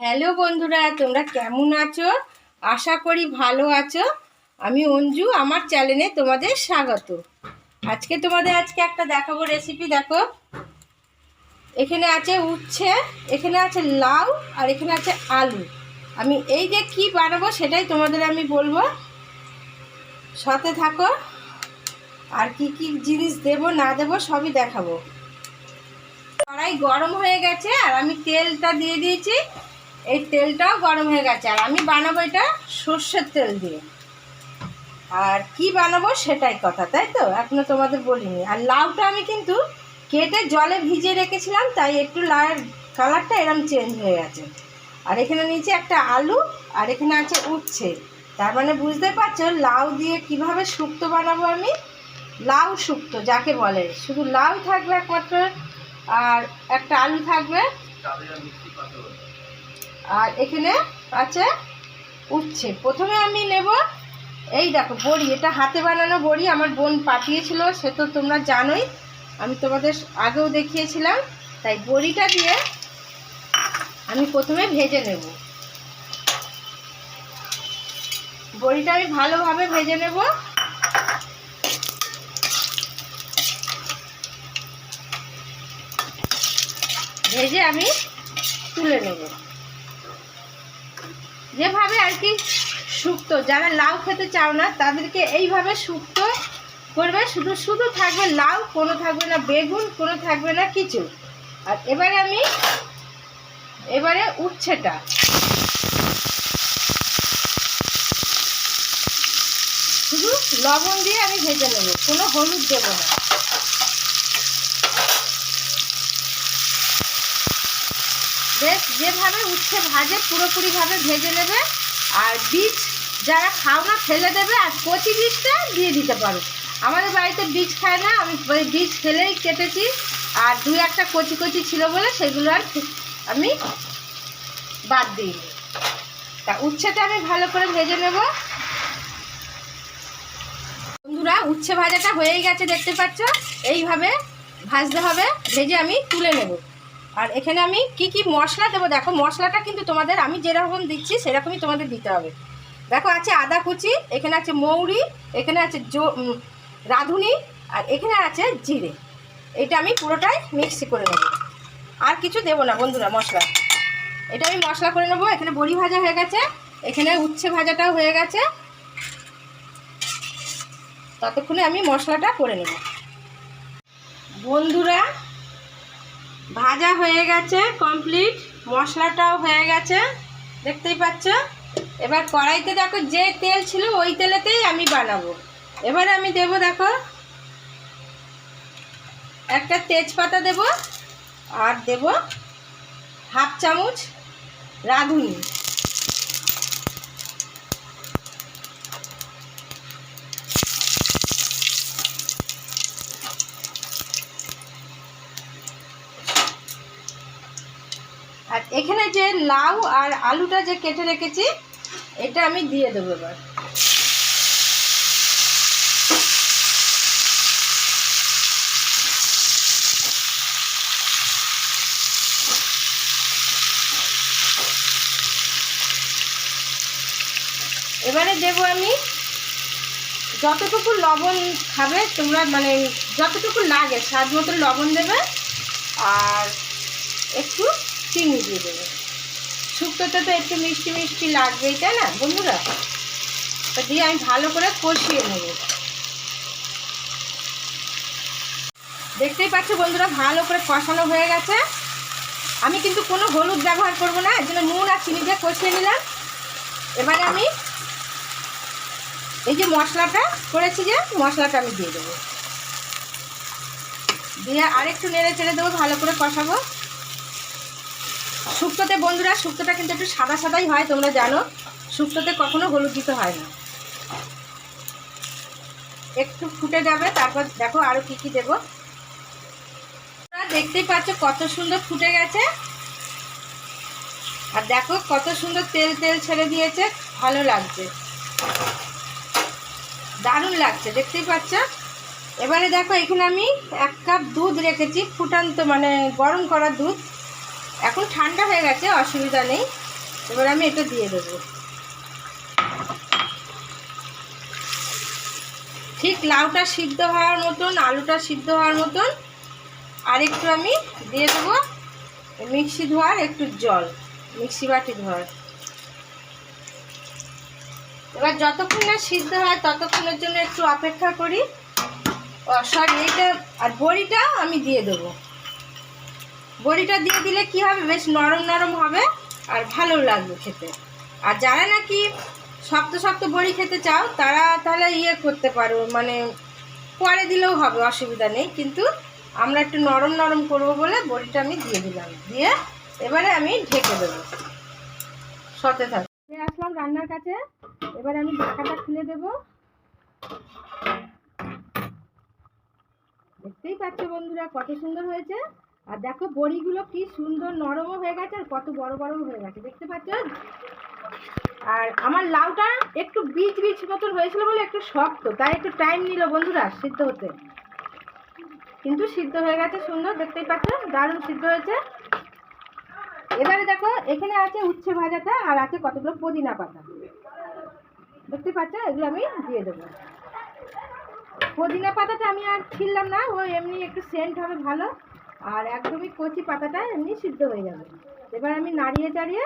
Hello বন্ধুরা, তোমরা কেমন আছো? আশা করি ভালো আছো। আমি অঞ্জু, আমার চ্যানেলে তোমাদের স্বাগত। আজকে তোমাদের আজকে একটা দেখাবো রেসিপি দেখো। এখানে আছে উচ্ছে, এখানে আছে লাউ, আর এখানে আছে আলু। আমি এই যে কি বানাবো সেটাই তোমাদের আমি বলব। সাথে থাকো। আর কি কি জিনিস দেব, না দেব, সবই দেখাবো। কড়াই গরম হয়ে গেছে, আর আমি তেলটা দিয়ে দিয়েছি। এই তেলটাও গরম হয়ে গেছে, আর আমি বানাবো এটা সর্ষের তেল দিয়ে। আর কি বানাবো সেটাই কথা, তাই তো? এখনও তোমাদের বলিনি। আর লাউটা আমি কিন্তু কেটে জলে ভিজিয়ে রেখেছিলাম, তাই একটু লাউয়ের কালারটা এরম চেঞ্জ হয়ে গেছে। আর এখানে নিচে একটা আলু, আর এখানে আছে উঠছে তার মানে বুঝতে পারছ লাউ দিয়ে কীভাবে শুক্তো বানাবো আমি? লাউ শুক্তো, যাকে বলে। শুধু লাউ থাকবে একমাত্র, আর একটা আলু থাকবে। আর এখানে আছে উচ্ছে। প্রথমে আমি নেব, এই দেখো বড়ি, এটা হাতে বানানো বড়ি, আমার বোন পাঠিয়েছিল, সে তো তোমরা জানোই, আমি তোমাদের আগেও দেখিয়েছিলাম, তাই বড়িটা দিয়ে আমি প্রথমে ভেজে নেব। বড়িটা আমি ভালোভাবে ভেজে নেব। ভেজে আমি তুলে নেব। যেভাবে আর কি শুক্তো যারা লাউ খেতে চাও না, তাদেরকে এইভাবে শুক্তো করবে। শুধু শুধু থাকবে লাউ, কোনো থাকবে না বেগুন, কোনো থাকবে না কিছু। আর এবারে আমি, এবারে উচ্ছেটা। শুধু লবণ দিয়ে আমি ভেজে নেব, কোনো হলুদ দেবো না বেশ যেভাবে উচ্ছে ভাজে, পুরোপুরিভাবে ভেজে নেবে। আর বীজ যারা খাও না, ফেলে দেবে আর কচি বীজটা দিয়ে দিতে পারো। আমাদের বাড়িতে বীজ খায় না, আমি ওই বীজ ফেলেই কেটেছি। আর দু একটা কচি কচি ছিল বলে সেগুলো আর আমি বাদ দিইনি। তা উচ্ছেটা আমি ভালো করে ভেজে নেব। বন্ধুরা, উচ্ছে ভাজাটা হয়েই গেছে, দেখতে পাচ্ছ? এইভাবে ভাজতে হবে, ভেজে আমি তুলে নেব। আর এখানে আমি কি কি মশলা দেবো? দেখো, মশলাটা কিন্তু তোমাদের আমি যেরকম দিচ্ছি, সেরকমই তোমাদের দিতে হবে। দেখো, আছে আদা কুচি, এখানে আছে মৌরি, এখানে আছে জো রাঁধুনি, আর এখানে আছে জিরে। এটা আমি পুরোটাই মিক্সি করে নেব। আর কিছু দেবো না বন্ধুরা, মশলা। এটা আমি মশলা করে নেব। এখানে বড়ি ভাজা হয়ে গেছে। এখানে উচ্ছে ভাজাটাও হয়ে গেছে। ততক্ষণে আমি মশলাটা করে নেব। বন্ধুরা ভাজা হয়ে গেছে কমপ্লিট মশলাটাও হয়ে গেছে, দেখতেই পাচ্ছ? এবার কড়াইতে দেখো, যে তেল ছিল ওই তেলেতেই আমি বানাবো। এবার আমি দেব, দেখো, একটা তেজপাতা দেব, আর দেব হাফ চামচ রাঁধুনি। এখানে যে লাউ আর আলুটা যে কেটে রেখেছি, এটা আমি দিয়ে দেবো এবার। এবারে দেবো আমি যতটুকু লবণ খাবে, তোমরা মানে যতটুকু লাগে, স্বাদ মতো লবণ দেবে, আর একটু চিনি দিয়ে দেবে। শুক্তোতে তো একটু মিষ্টি মিষ্টি লাগবেই তাই না বন্ধুরা? তো দিয়ে আমি ভালো করে কষিয়ে নেব। দেখতেই পাচ্ছ বন্ধুরা, ভালো করে কষানো হয়ে গেছে। আমি কিন্তু কোনো হলুদ ব্যবহার করব না, এর জন্য নুন আর চিনি দিয়ে কষিয়ে নিলাম। এবারে আমি এই যে মশলাটা করেছি যে, মশলাটা আমি দিয়ে দেবো। দিয়ে আরেকটু নেড়ে চেড়ে দেবো, ভালো করে কষাবো। শুক্তোতে বন্ধুরা, শুক্তোটা কিন্তু একটু সাদা সাদাই হয়, তোমরা জানো। শুক্তোতে কখনো হলুদ দিতে হয় না। একটু ফুটে যাবে, তারপর দেখো আরও কী কী দেবো। দেখতেই পাচ্ছ কত সুন্দর ফুটে গেছে। আর দেখো কত সুন্দর তেল তেল ছেড়ে দিয়েছে, ভালো লাগছে। দারুণ লাগছে, দেখতেই পাচ্ছ? এবারে দেখো, এখানে আমি এক কাপ দুধ রেখেছি, ফুটান্ত মানে গরম করা দুধ। এখন ঠান্ডা হয়ে গেছে, অসুবিধা নেই। এবার আমি এটা দিয়ে দেবো। ঠিক লাউটা সিদ্ধ হওয়ার মতন, আলুটা সিদ্ধ হওয়ার মতন, আর একটু আমি দিয়ে দেবো মিক্সি ধোয়ার একটু জল, মিক্সি বাটি ধোয়ার। এবার যতক্ষণ না সিদ্ধ হয়, ততক্ষণের জন্য একটু অপেক্ষা করি। সরি এইটা আর বড়িটা আমি দিয়ে দেবো। বড়িটা দিয়ে দিলে কি হবে? বেশ নরম নরম হবে আর ভালো লাগবে খেতে। আর যারা নাকি শক্ত শক্ত বড়ি খেতে চাও, তারা তাহলে ইয়ে করতে পারো মানে পরে দিলেও হবে, অসুবিধা নেই। কিন্তু আমরা একটু নরম নরম করব বলে বড়িটা আমি দিয়ে দিলাম। দিয়ে এবারে আমি ঢেকে দেবো। সতে থাক। আসলাম রান্নার কাছে। এবারে আমি ঢাকাটা খুলে দেব। দেখতেই পাচ্ছ বন্ধুরা, কত সুন্দর হয়েছে। আর দেখো বড়িগুলো কি সুন্দর নরমও হয়ে গেছে আর কত বড় বড়ও হয়ে গেছে, দেখতে পাচ্ছ? আর আমার লাউটা একটু বীজ বীজ মতন হয়েছিল বলে একটু শক্ত, তাই একটু টাইম নিল বন্ধুরা সিদ্ধ হতে। কিন্তু সিদ্ধ হয়ে গেছে সুন্দর, দেখতেই পাচ্ছ? দারুণ সিদ্ধ হয়েছে। এবারে দেখো, এখানে আছে উচ্ছে ভাজাটা আর আছে কতগুলো পুদিনা পাতা। দেখতে পাচ্ছ? এগুলো আমি দিয়ে দেবো। পুদিনা পাতাটা আমি আর ছিললাম না, ও এমনি একটু সেন্ট হবে ভালো। আর একদমই কচি পাতাটা এমনি সিদ্ধ হয়ে যাবে। এবার আমি নাড়িয়ে চাড়িয়ে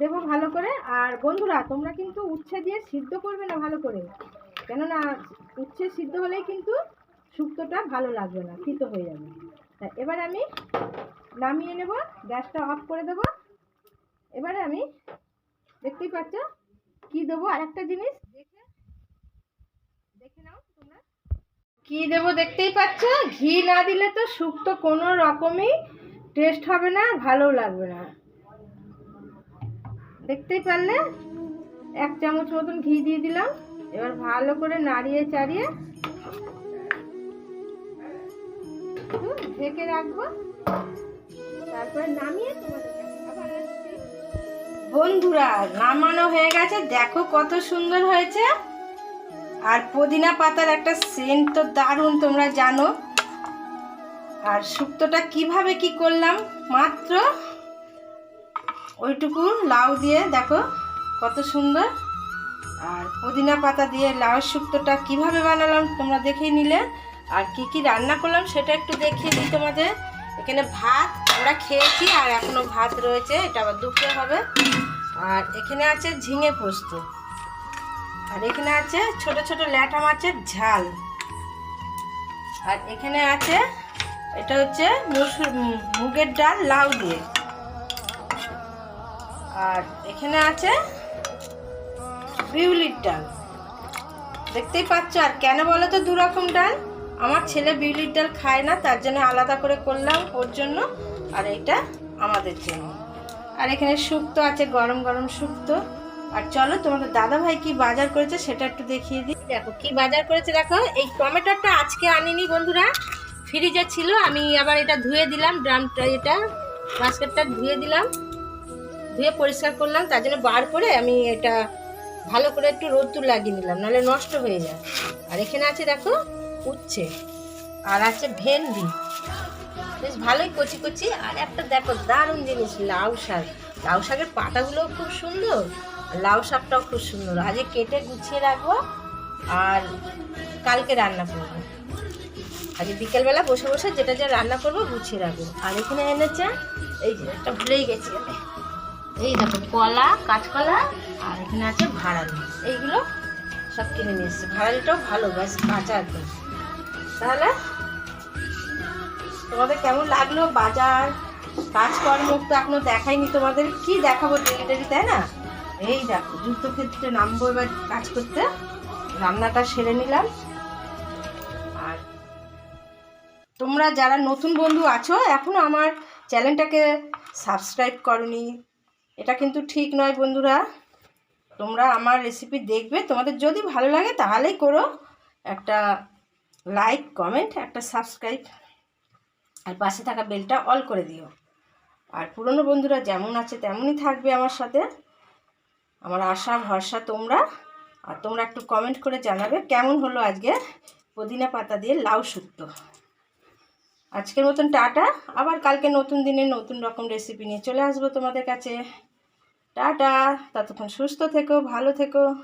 দেবো ভালো করে। আর বন্ধুরা, তোমরা কিন্তু উচ্ছে দিয়ে সিদ্ধ করবে না ভালো করে। কেননা উচ্ছে সিদ্ধ হলেই কিন্তু শুক্তোটা ভালো লাগবে না, তিতো হয়ে যাবে। এবার আমি নামিয়ে নেব, গ্যাসটা অফ করে দেবো। এবারে আমি দেখতেই পাচ্ছ কি দেবো? আরেকটা জিনিস দেখে দেখে নাও তোমরা কি দেবো দেখতেই পাচ্ছ? ঘি না দিলে তো শুক্তো কোনো রকমই টেস্ট হবে না, ভালো লাগবে না। দেখতেই পারলে? এক চামচ মতন ঘি দিয়ে দিলাম। এবার ভালো করে নাড়িয়ে চাড়িয়ে ঢেকে রাখব। তারপরে নামিয়ে। বন্ধুরা, নামানো হয়ে গেছে। দেখো কত সুন্দর হয়েছে। আর পুদিনা পাতার একটা সেন্ট তো দারুণ, তোমরা জানো। আর শুক্তোটা কীভাবে কি করলাম? মাত্র ওইটুকু লাউ দিয়ে, দেখো কত সুন্দর। আর পুদিনা পাতা দিয়ে লাউ শুক্তোটা কীভাবে বানালাম তোমরা দেখেই নিলে। আর কি কি রান্না করলাম সেটা একটু দেখিয়ে দিই তোমাদের। এখানে ভাত আমরা খেয়েছি, আর এখনও ভাত রয়েছে, এটা আবার দুপুরে হবে। আর এখানে আছে ঝিঙে পোস্ত। আর এখানে আছে ছোট ছোট ল্যাটা মাছের ঝাল। আর এখানে আছে, এটা হচ্ছে মুসুর মুগের ডাল লাউ দিয়ে। আর এখানে আছে বিউলির ডাল। দেখতেই পাচ্ছ, আর কেন বলো তো দু রকম ডাল? আমার ছেলে বিউলির ডাল খায় না, তার জন্য আলাদা করে করলাম ওর জন্য, আর এটা আমাদের জন্য। আর এখানে শুক্তো আছে, গরম গরম শুক্তো। আর চলো, তোমাদের দাদা ভাই কি বাজার করেছে সেটা একটু দেখিয়ে দিই। দেখো, কি বাজার করেছে দেখো, এই টমেটোটা আজকে আনিনি বন্ধুরা। ফ্রিজে ছিল, আমি আবার এটা ধুয়ে দিলাম, ড্রামটা এটা, বাস্কেটটা ধুয়ে দিলাম। ধুয়ে পরিষ্কার করলাম, তার জন্য বার করে আমি এটা ভালো করে একটু রোদ্দুর লাগিয়ে নিলাম, নাহলে নষ্ট হয়ে যায়। আর এখানে আছে দেখো, উচ্ছে, আর আছে ভেন্ডি। বেশ ভালোই কচি কচি, আর একটা দেখো দারুণ জিনিস, লাউ শাক। লাউ শাকের পাতাগুলোও খুব সুন্দর। লাউ শাকটাও খুব সুন্দর। আজকে কেটে গুছিয়ে রাখব আর কালকে রান্না করব। আজকে বিকেলবেলা বসে বসে যেটা যা রান্না করব গুছিয়ে রাখব। আর এখানে এনেছে, এই যে, একটা ভুলেই গেছি আমি। এই দেখো, কলা, কাঁচকলা, আর এখানে আছে ভাড়ালি। এইগুলো সব কিনে নিয়ে এসেছে। ভাড়ালিটাও ভালো গাছ কাঁচা একদম। তাহলে তোমাদের কেমন লাগল? বাজার, কাজকর্ম তো এখনও দেখাইনি তোমাদের। কি দেখাবো ডেলি ডেলি, তাই না? এই দেখো যুদ্ধক্ষেত্রে নামবো এবার কাজ করতে। রান্নাটা সেরে নিলাম। আর তোমরা যারা নতুন বন্ধু আছো, এখনও আমার চ্যানেলটাকে সাবস্ক্রাইব করনি। এটা কিন্তু ঠিক নয় বন্ধুরা। তোমরা আমার রেসিপি দেখবে। তোমাদের যদি ভালো লাগে তাহলেই করো। একটা লাইক কমেন্ট একটা সাবস্ক্রাইব আর পাশে থাকা বেলটা অল করে দিও। আর পুরনো বন্ধুরা যেমন আছে তেমনই থাকবে আমার সাথে। আমার আশা, ভরসা তোমরা। আর তোমরা একটু কমেন্ট করে জানাবে কেমন হলো আজকে পুদিনা পাতা দিয়ে লাউ শুক্তো। আজকের মতন টাটা। আবার কালকে নতুন দিনে নতুন রকম রেসিপি নিয়ে চলে আসব তোমাদের কাছে। টাটা। ততক্ষণ সুস্থ থেকো, ভালো থেকো।